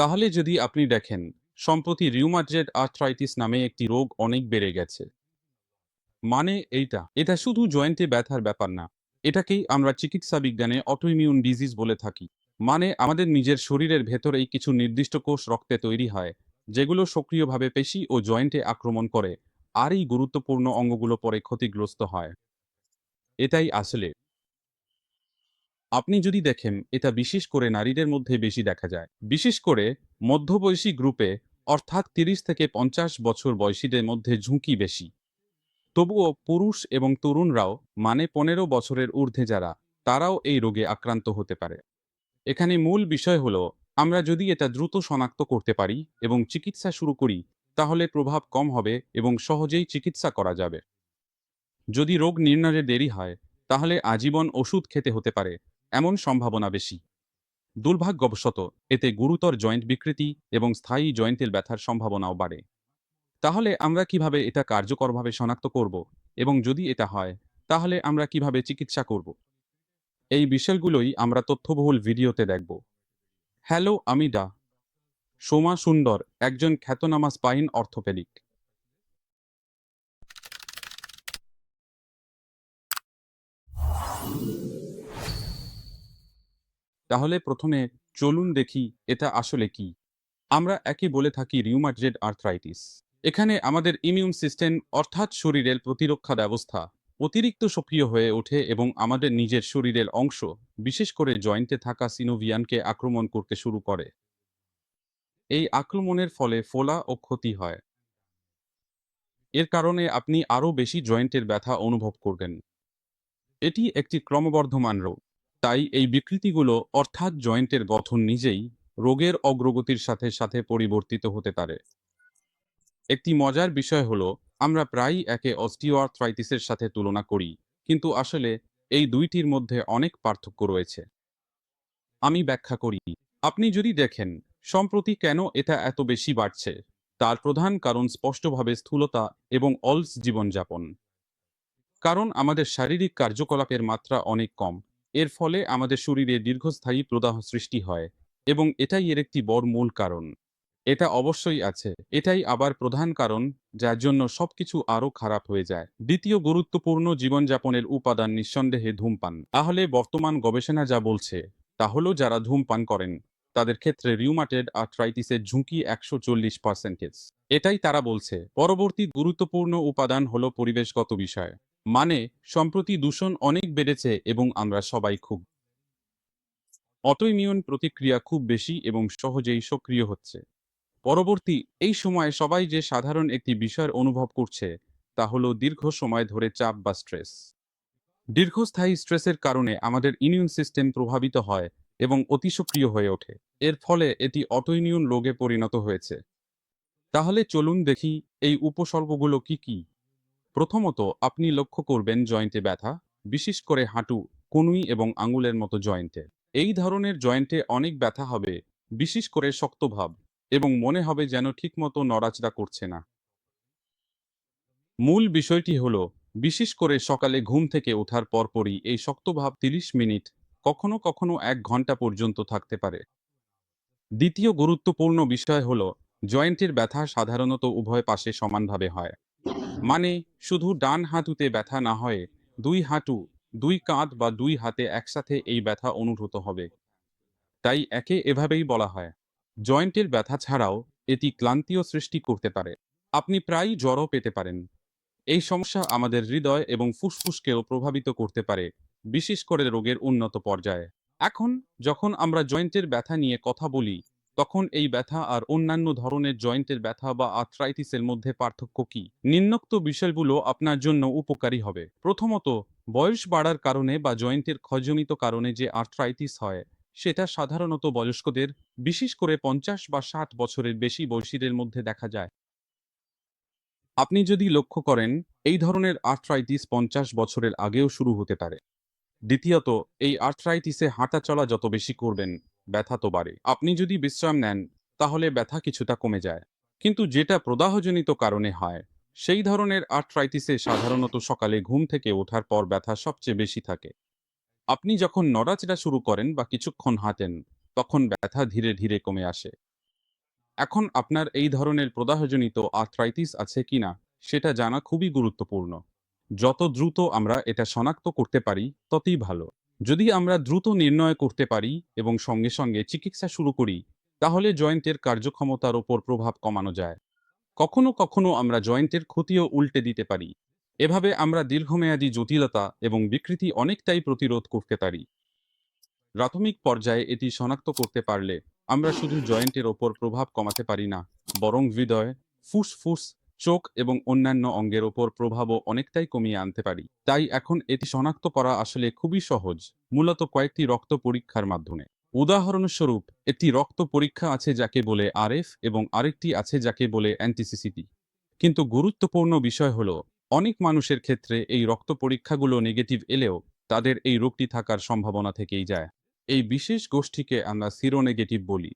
তাহলে যদি আপনি দেখেন, সম্প্রতি রিউমাটয়েড আর্থ্রাইটিস নামে একটি রোগ অনেক বেড়ে গেছে। মানে এইটা, এটা শুধু জয়েন্টে ব্যথার ব্যাপার না, এটাকেই আমরা চিকিৎসা বিজ্ঞানে অটোইমিউন ডিজিজ বলে থাকি। মানে আমাদের নিজের শরীরের ভেতরেই কিছু নির্দিষ্ট কোষ রক্তে তৈরি হয়, যেগুলো সক্রিয়ভাবে পেশি ও জয়েন্টে আক্রমণ করে, আর এই গুরুত্বপূর্ণ অঙ্গগুলো পরে ক্ষতিগ্রস্ত হয়। এটাই আসলে। আপনি যদি দেখেন, এটা বিশেষ করে নারীদের মধ্যে বেশি দেখা যায়। বিশেষ করে মধ্যবয়সী গ্রুপে অর্থাৎ তিরিশ থেকে পঞ্চাশ বছর বয়সীদের মধ্যে ঝুঁকি বেশি। তবুও পুরুষ এবং তরুণরাও মানে পনেরো বছরের ঊর্ধ্বে যারা, তারাও এই রোগে আক্রান্ত হতে পারে। এখানে মূল বিষয় হলো, আমরা যদি এটা দ্রুত শনাক্ত করতে পারি এবং চিকিৎসা শুরু করি, তাহলে প্রভাব কম হবে এবং সহজেই চিকিৎসা করা যাবে। যদি রোগ নির্ণয়ে দেরি হয়, তাহলে আজীবন ওষুধ খেতে হতে পারে। এমন সম্ভাবনা বেশি। দুর্ভাগ্যবশত, এতে গুরুতর জয়েন্ট বিকৃতি এবং স্থায়ী জয়েন্টের ব্যথার সম্ভাবনাও বাড়ে। তাহলে আমরা কীভাবে এটা কার্যকরভাবে শনাক্ত করব? এবং যদি এটা হয়, তাহলে আমরা কীভাবে চিকিৎসা করব? এই বিষয়গুলোই আমরা তথ্যবহুল ভিডিওতে দেখব। হ্যালো, আমি ডা। সোমা সুন্দর, একজন খ্যাতনামা স্পাইন অর্থোপেডিক। তাহলে প্রথমে চলুন দেখি এটা আসলে কি। আমরা একই বলে থাকি রিউমাটয়েড আর্থ্রাইটিস। এখানে আমাদের ইমিউন সিস্টেম অর্থাৎ শরীরের প্রতিরক্ষা ব্যবস্থা অতিরিক্ত সক্রিয় হয়ে ওঠে এবং আমাদের নিজের শরীরের অংশ, বিশেষ করে জয়েন্টে থাকা সিনোভিয়ানকে আক্রমণ করতে শুরু করে। এই আক্রমণের ফলে ফোলা ও ক্ষতি হয়। এর কারণে আপনি আরও বেশি জয়েন্টের ব্যথা অনুভব করবেন। এটি একটি ক্রমবর্ধমান রোগ। তাই এই বিকৃতিগুলো অর্থাৎ জয়েন্টের গঠন নিজেই রোগের অগ্রগতির সাথে সাথে পরিবর্তিত হতে পারে। একটি মজার বিষয় হলো, আমরা প্রায়ই একে অস্টিওআর্থ্রাইটিসের সাথে তুলনা করি, কিন্তু আসলে এই দুইটির মধ্যে অনেক পার্থক্য রয়েছে। আমি ব্যাখ্যা করি, আপনি যদি দেখেন, সম্প্রতি কেন এটা এত বেশি বাড়ছে, তার প্রধান কারণ স্পষ্টভাবে স্থূলতা এবং অলস জীবনযাপন। কারণ আমাদের শারীরিক কার্যকলাপের মাত্রা অনেক কম এর ফলে আমাদের শরীরে দীর্ঘস্থায়ী প্রদাহ সৃষ্টি হয় এবং এটাই এর একটি বড় মূল কারণ। এটা অবশ্যই আছে। এটাই আবার প্রধান কারণ যার জন্য সবকিছু আরও খারাপ হয়ে যায়। দ্বিতীয় গুরুত্বপূর্ণ জীবনযাপনের উপাদান নিঃসন্দেহে ধূমপান। তাহলে বর্তমান গবেষণা যা বলছে, তা হলো যারা ধূমপান করেন, তাদের ক্ষেত্রে রিউমাটেড আর্থ্রাইটিসের ঝুঁকি একশো চল্লিশ পার্সেন্টেজ এটাই তারা বলছে। পরবর্তী গুরুত্বপূর্ণ উপাদান হলো পরিবেশগত বিষয়। মানে সম্প্রতি দূষণ অনেক বেড়েছে এবং আমরা সবাই খুব অটোইমিউন প্রতিক্রিয়া খুব বেশি এবং সহজেই সক্রিয় হচ্ছে। পরবর্তী, এই সময়ে সবাই যে সাধারণ একটি বিষয়ের অনুভব করছে, তা হল দীর্ঘ সময় ধরে চাপ বা স্ট্রেস দীর্ঘস্থায়ী স্ট্রেসের কারণে আমাদের ইমিউন সিস্টেম প্রভাবিত হয় এবং অতি সক্রিয় হয়ে ওঠে। এর ফলে এটি অটোইমিউন রোগে পরিণত হয়েছে। তাহলে চলুন দেখি, এই উপসর্গগুলো কি কি? প্রথমত, আপনি লক্ষ্য করবেন জয়েন্টে ব্যথা, বিশেষ করে হাঁটু, কনুই এবং আঙুলের মতো জয়েন্টে। এই ধরনের জয়েন্টে অনেক ব্যথা হবে, বিশেষ করে শক্তভাব এবং মনে হবে যেন ঠিকমতো নড়াচড়া করছে না। মূল বিষয়টি হল, বিশেষ করে সকালে ঘুম থেকে ওঠার পরপরই এই শক্তভাব তিরিশ মিনিট, কখনো কখনো এক ঘণ্টা পর্যন্ত থাকতে পারে। দ্বিতীয় গুরুত্বপূর্ণ বিষয় হল, জয়েন্টের ব্যথা সাধারণত উভয় পাশে সমানভাবে হয়। মানে শুধু ডান হাঁটুতে ব্যথা না হয় দুই হাঁটু, দুই কাঁধ বা দুই হাতে একসাথে এই ব্যথা অনুভূত হবে। তাই একে এভাবেই বলা হয়। জয়েন্টের ব্যথা ছাড়াও এটি ক্লান্তিও সৃষ্টি করতে পারে। আপনি প্রায়ই জ্বরও পেতে পারেন। এই সমস্যা আমাদের হৃদয় এবং ফুসফুসকেও প্রভাবিত করতে পারে, বিশেষ করে রোগের উন্নত পর্যায়ে। এখন, যখন আমরা জয়েন্টের ব্যথা নিয়ে কথা বলি তখন এই ব্যথা আর অন্যান্য ধরনের জয়েন্টের ব্যথা বা আর্থ্রাইটিসের মধ্যে পার্থক্য কি? নিম্নোক্ত বিষয়গুলো আপনার জন্য উপকারী হবে। প্রথমত, বয়স বাড়ার কারণে বা জয়েন্টের ক্ষয়জনিত কারণে যে আর্থ্রাইটিস হয়, সেটা সাধারণত বয়স্কদের, বিশেষ করে পঞ্চাশ বা ষাট বছরের বেশি বয়সীদের মধ্যে দেখা যায়। আপনি যদি লক্ষ্য করেন, এই ধরনের আর্থ্রাইটিস পঞ্চাশ বছরের আগেও শুরু হতে পারে। দ্বিতীয়ত, এই আর্থ্রাইটিসে হাঁটা চলা যত বেশি করবেন ব্যথা তো বাড়ে। আপনি যদি বিশ্রাম নেন, তাহলে ব্যথা কিছুটা কমে যায়। কিন্তু যেটা প্রদাহজনিত কারণে হয়, সেই ধরনের আর্থ্রাইটিসে সাধারণত সকালে ঘুম থেকে ওঠার পর ব্যথা সবচেয়ে বেশি থাকে। আপনি যখন নড়াচড়া শুরু করেন বা কিছুক্ষণ হাঁটেন, তখন ব্যথা ধীরে ধীরে কমে আসে। এখন আপনার এই ধরনের প্রদাহজনিত আর্থ্রাইটিস আছে কিনা সেটা জানা খুবই গুরুত্বপূর্ণ। যত দ্রুত আমরা এটা শনাক্ত করতে পারি, ততই ভালো। যদি আমরা দ্রুত নির্ণয় করতে পারি এবং সঙ্গে সঙ্গে চিকিৎসা শুরু করি, তাহলে জয়েন্টের কার্যক্ষমতার ওপর প্রভাব কমানো যায়। কখনো কখনো আমরা জয়েন্টের ক্ষতিও উল্টে দিতে পারি। এভাবে আমরা দীর্ঘমেয়াদী জটিলতা এবং বিকৃতি অনেকটাই প্রতিরোধ করতে পারি। প্রাথমিক পর্যায়ে এটি শনাক্ত করতে পারলে আমরা শুধু জয়েন্টের ওপর প্রভাব কমাতে পারি না, বরং হৃদয়, ফুসফুস চোখ এবং অন্যান্য অঙ্গের ওপর প্রভাবও অনেকটাই কমিয়ে আনতে পারি। তাই এখন এটি শনাক্ত করা আসলে খুবই সহজ, মূলত কয়েকটি রক্ত পরীক্ষার মাধ্যমে। উদাহরণস্বরূপ, একটি রক্ত পরীক্ষা আছে যাকে বলে আরএফ এবং আরেকটি আছে যাকে বলে অ্যান্টিসিসিটি। কিন্তু গুরুত্বপূর্ণ বিষয় হল, অনেক মানুষের ক্ষেত্রে এই রক্ত পরীক্ষাগুলো নেগেটিভ এলেও তাদের এই রোগটি থাকার সম্ভাবনা থেকেই যায়। এই বিশেষ গোষ্ঠীকে আমরা সিরোনেগেটিভ বলি।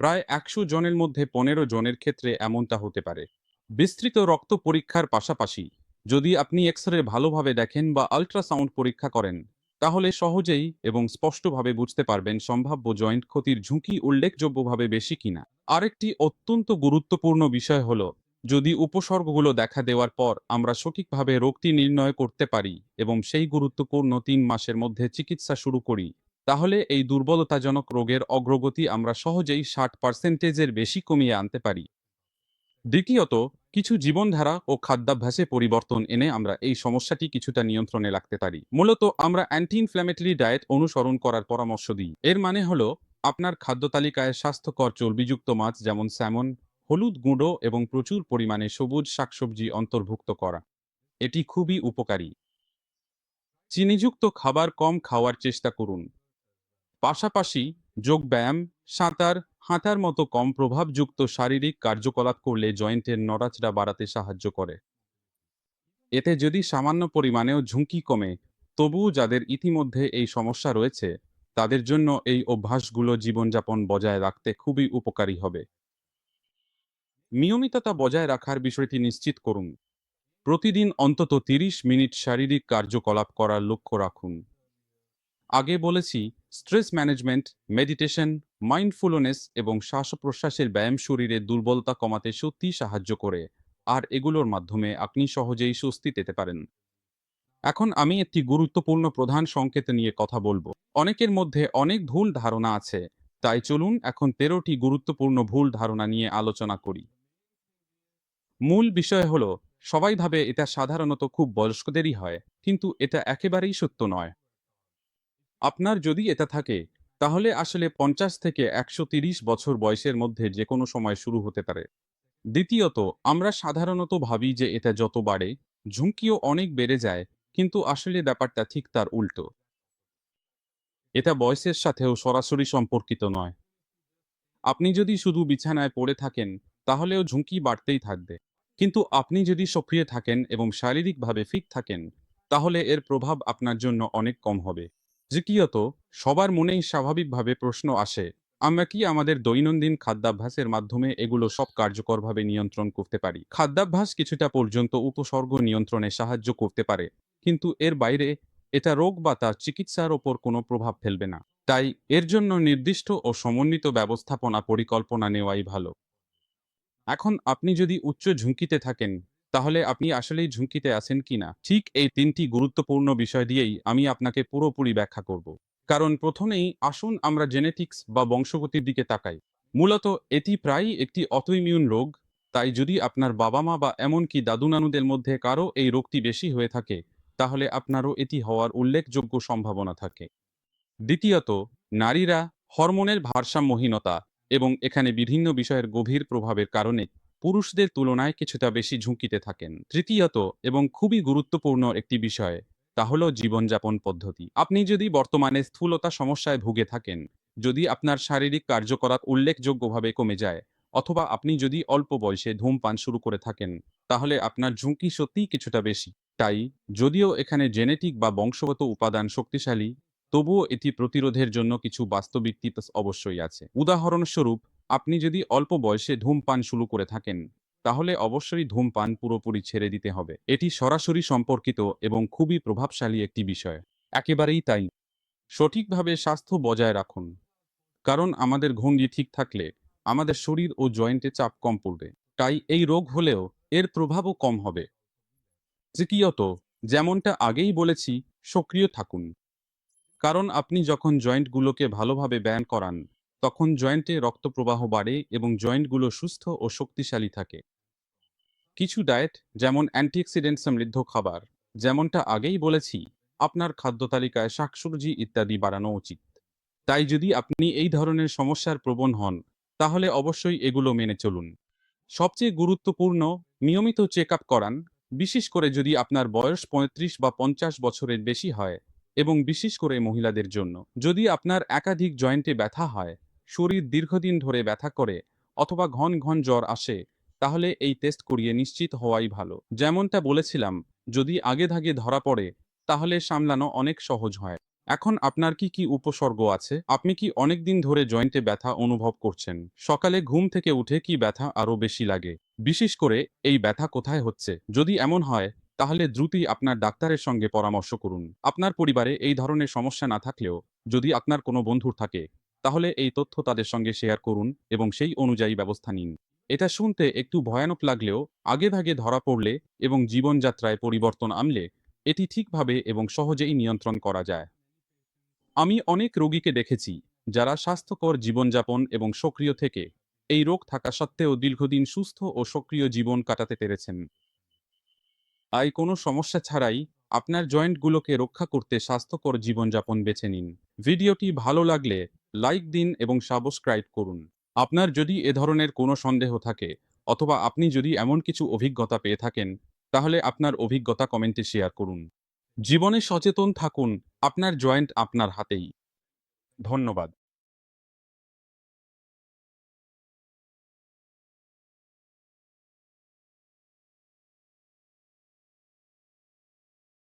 প্রায় একশো জনের মধ্যে পনেরো জনের ক্ষেত্রে এমনটা হতে পারে। বিস্তৃত রক্ত পরীক্ষার পাশাপাশি যদি আপনি এক্স রে ভালোভাবে দেখেন বা আল্ট্রাসাউন্ড পরীক্ষা করেন, তাহলে সহজেই এবং স্পষ্টভাবে বুঝতে পারবেন সম্ভাব্য জয়েন্ট ক্ষতির ঝুঁকি উল্লেখযোগ্যভাবে বেশি কিনা। আরেকটি অত্যন্ত গুরুত্বপূর্ণ বিষয় হল, যদি উপসর্গগুলো দেখা দেওয়ার পর আমরা সঠিকভাবে রোগটি নির্ণয় করতে পারি এবং সেই গুরুত্বপূর্ণ তিন মাসের মধ্যে চিকিৎসা শুরু করি তাহলে এই দুর্বলতাজনক রোগের অগ্রগতি আমরা সহজেই ষাট পার্সেন্টেজের বেশি কমিয়ে আনতে পারি। দ্বিতীয়ত, কিছু জীবনধারা ও খাদ্যাভ্যাসে পরিবর্তন এনে আমরা এই সমস্যাটি কিছুটা নিয়ন্ত্রণে রাখতে পারি। মূলত আমরা অ্যান্টি ইনফ্ল্যামেটরি ডায়েট অনুসরণ করার পরামর্শ দিই। এর মানে হলো, আপনার খাদ্য তালিকায় স্বাস্থ্যকর চর্বিযুক্ত মাছ যেমন স্যামন, হলুদ গুঁড়ো এবং প্রচুর পরিমাণে সবুজ শাকসবজি অন্তর্ভুক্ত করা। এটি খুবই উপকারী। চিনিযুক্ত খাবার কম খাওয়ার চেষ্টা করুন। পাশাপাশি যোগব্যায়াম সাঁতার, হাঁটার মতো কম প্রভাবযুক্ত শারীরিক কার্যকলাপ করলে জয়েন্টের নড়াচড়া বাড়াতে সাহায্য করে। এতে যদি সামান্য পরিমাণেও ঝুঁকি কমে, তবুও যাদের ইতিমধ্যে এই সমস্যা রয়েছে, তাদের জন্য এই অভ্যাসগুলো জীবনযাপন বজায় রাখতে খুবই উপকারী হবে। নিয়মিততা বজায় রাখার বিষয়টি নিশ্চিত করুন। প্রতিদিন অন্তত তিরিশ মিনিট শারীরিক কার্যকলাপ করার লক্ষ্য রাখুন। আগে বলেছি স্ট্রেস ম্যানেজমেন্ট, মেডিটেশন, মাইন্ডফুলনেস এবং শ্বাস প্রশ্বাসের ব্যায়াম শরীরে দুর্বলতা কমাতে সত্যিই সাহায্য করে। আর এগুলোর মাধ্যমে আপনি সহজেই স্বস্তি পেতে পারেন। এখন আমি একটি গুরুত্বপূর্ণ প্রধান সংকেত নিয়ে কথা বলব। অনেকের মধ্যে অনেক ভুল ধারণা আছে, তাই চলুন এখন তেরোটি গুরুত্বপূর্ণ ভুল ধারণা নিয়ে আলোচনা করি। মূল বিষয় হলো, সবাই ভাবে এটা সাধারণত খুব বয়স্কদেরই হয়, কিন্তু এটা একেবারেই সত্য নয়। আপনার যদি এটা থাকে, তাহলে আসলে পঞ্চাশ থেকে একশো বছর বয়সের মধ্যে যে কোনো সময় শুরু হতে পারে। দ্বিতীয়ত, আমরা সাধারণত ভাবি যে এটা যত বাড়ে, ঝুঁকিও অনেক বেড়ে যায়, কিন্তু আসলে ব্যাপারটা ঠিক তার উল্টো। এটা বয়সের সাথেও সরাসরি সম্পর্কিত নয়। আপনি যদি শুধু বিছানায় পড়ে থাকেন, তাহলেও ঝুঁকি বাড়তেই থাকবে। কিন্তু আপনি যদি সক্রিয় থাকেন এবং শারীরিকভাবে ফিট থাকেন, তাহলে এর প্রভাব আপনার জন্য অনেক কম হবে। তৃতীয়ত সবার মনেই স্বাভাবিকভাবে প্রশ্ন আসে, আমরা কি আমাদের দৈনন্দিন খাদ্যাভ্যাসের মাধ্যমে এগুলো সব কার্যকরভাবে নিয়ন্ত্রণ করতে পারি? খাদ্যাভ্যাস কিছুটা পর্যন্ত উপসর্গ নিয়ন্ত্রণে সাহায্য করতে পারে, কিন্তু এর বাইরে এটা রোগ বা তার চিকিৎসার ওপর কোনো প্রভাব ফেলবে না। তাই এর জন্য নির্দিষ্ট ও সমন্বিত ব্যবস্থাপনা পরিকল্পনা নেওয়াই ভালো। এখন আপনি যদি উচ্চ ঝুঁকিতে থাকেন তাহলে আপনি আসলেই ঝুঁকিতে আছেন কিনা ঠিক এই তিনটি গুরুত্বপূর্ণ বিষয় দিয়েই আমি আপনাকে পুরোপুরি ব্যাখ্যা করব। কারণ প্রথমেই আসুন আমরা জেনেটিক্স বা বংশগতির দিকে তাকাই। মূলত এটি প্রায়ই একটি অটোইমিউন রোগ, তাই যদি আপনার বাবা মা বা এমনকি দাদু নানুদের মধ্যে কারও এই রোগটি বেশি হয়ে থাকে, তাহলে আপনারও এটি হওয়ার উল্লেখযোগ্য সম্ভাবনা থাকে। দ্বিতীয়ত, নারীরা হরমোনের ভারসাম্যহীনতা এবং এখানে বিভিন্ন বিষয়ের গভীর প্রভাবের কারণে পুরুষদের তুলনায় কিছুটা বেশি ঝুঁকিতে থাকেন। তৃতীয়ত, এবং খুবই গুরুত্বপূর্ণ একটি বিষয়, তা হল জীবনযাপন পদ্ধতি। আপনি যদি বর্তমানে স্থূলতা সমস্যায় ভুগে থাকেন, যদি আপনার শারীরিক কার্যকলাপ উল্লেখযোগ্যভাবে কমে যায়, অথবা আপনি যদি অল্প বয়সে ধূমপান শুরু করে থাকেন, তাহলে আপনার ঝুঁকি সত্যিই কিছুটা বেশি। তাই, যদিও এখানে জেনেটিক বা বংশগত উপাদান শক্তিশালী, তবুও এটি প্রতিরোধের জন্য কিছু বাস্তবিক টিপস অবশ্যই আছে। উদাহরণস্বরূপ আপনি যদি অল্প বয়সে ধূমপান শুরু করে থাকেন, তাহলে অবশ্যই ধূমপান পুরোপুরি ছেড়ে দিতে হবে। এটি সরাসরি সম্পর্কিত এবং খুবই প্রভাবশালী একটি বিষয়। একেবারেই তাই। সঠিকভাবে স্বাস্থ্য বজায় রাখুন। কারণ আমাদের ভঙ্গি ঠিক থাকলে আমাদের শরীর ও জয়েন্টে চাপ কম পড়বে। তাই এই রোগ হলেও এর প্রভাবও কম হবে। তৃতীয়ত, যেমনটা আগেই বলেছি, সক্রিয় থাকুন। কারণ আপনি যখন জয়েন্টগুলোকে ভালোভাবে ব্যায়াম করান তখন জয়েন্টে রক্ত প্রবাহ বাড়ে এবং জয়েন্টগুলো সুস্থ ও শক্তিশালী থাকে। কিছু ডায়েট যেমন অ্যান্টিঅক্সিডেন্ট সমৃদ্ধ খাবার, যেমনটা আগেই বলেছি, আপনার খাদ্য তালিকায় শাকসবজি ইত্যাদি বাড়ানো উচিত। তাই যদি আপনি এই ধরনের সমস্যার প্রবণ হন, তাহলে অবশ্যই এগুলো মেনে চলুন। সবচেয়ে গুরুত্বপূর্ণ নিয়মিত চেক আপ করান, বিশেষ করে যদি আপনার বয়স পঁয়ত্রিশ বা পঞ্চাশ বছরের বেশি হয় এবং বিশেষ করে মহিলাদের জন্য। যদি আপনার একাধিক জয়েন্টে ব্যথা হয় শরীর দীর্ঘদিন ধরে ব্যথা করে অথবা ঘন ঘন জ্বর আসে, তাহলে এই টেস্ট করিয়ে নিশ্চিত হওয়াই ভালো। যেমনটা বলেছিলাম, যদি আগে ধাগে ধরা পড়ে, তাহলে সামলানো অনেক সহজ হয়। এখন আপনার কি কি উপসর্গ আছে? আপনি কি অনেক দিন ধরে জয়েন্টে ব্যথা অনুভব করছেন? সকালে ঘুম থেকে উঠে কি ব্যথা আরও বেশি লাগে? বিশেষ করে, এই ব্যথা কোথায় হচ্ছে? যদি এমন হয়, তাহলে দ্রুতই আপনার ডাক্তারের সঙ্গে পরামর্শ করুন। আপনার পরিবারে এই ধরনের সমস্যা না থাকলেও, যদি আপনার কোনো বন্ধুর থাকে তাহলে এই তথ্য তাদের সঙ্গে শেয়ার করুন এবং সেই অনুযায়ী ব্যবস্থা নিন। এটা শুনতে একটু ভয়ানক লাগলেও আগেভাগে ধরা পড়লে এবং জীবনযাত্রায় পরিবর্তন আনলে এটি ঠিকভাবে এবং সহজেই নিয়ন্ত্রণ করা যায়। আমি অনেক রোগীকে দেখেছি যারা স্বাস্থ্যকর জীবনযাপন এবং সক্রিয় থেকে এই রোগ থাকা সত্ত্বেও দীর্ঘদিন সুস্থ ও সক্রিয় জীবন কাটাতে পেরেছেন। আই কোনো সমস্যা ছাড়াই আপনার জয়েন্টগুলোকে রক্ষা করতে স্বাস্থ্যকর জীবনযাপন বেছে নিন। ভিডিওটি ভালো লাগলে লাইক দিন এবং সাবস্ক্রাইব করুন। আপনার যদি এ ধরনের কোনো সন্দেহ থাকে অথবা আপনি যদি এমন কিছু অভিজ্ঞতা পেয়ে থাকেন, তাহলে আপনার অভিজ্ঞতা কমেন্টে শেয়ার করুন। জীবনে সচেতন থাকুন, আপনার জয়েন্ট আপনার হাতেই। ধন্যবাদ।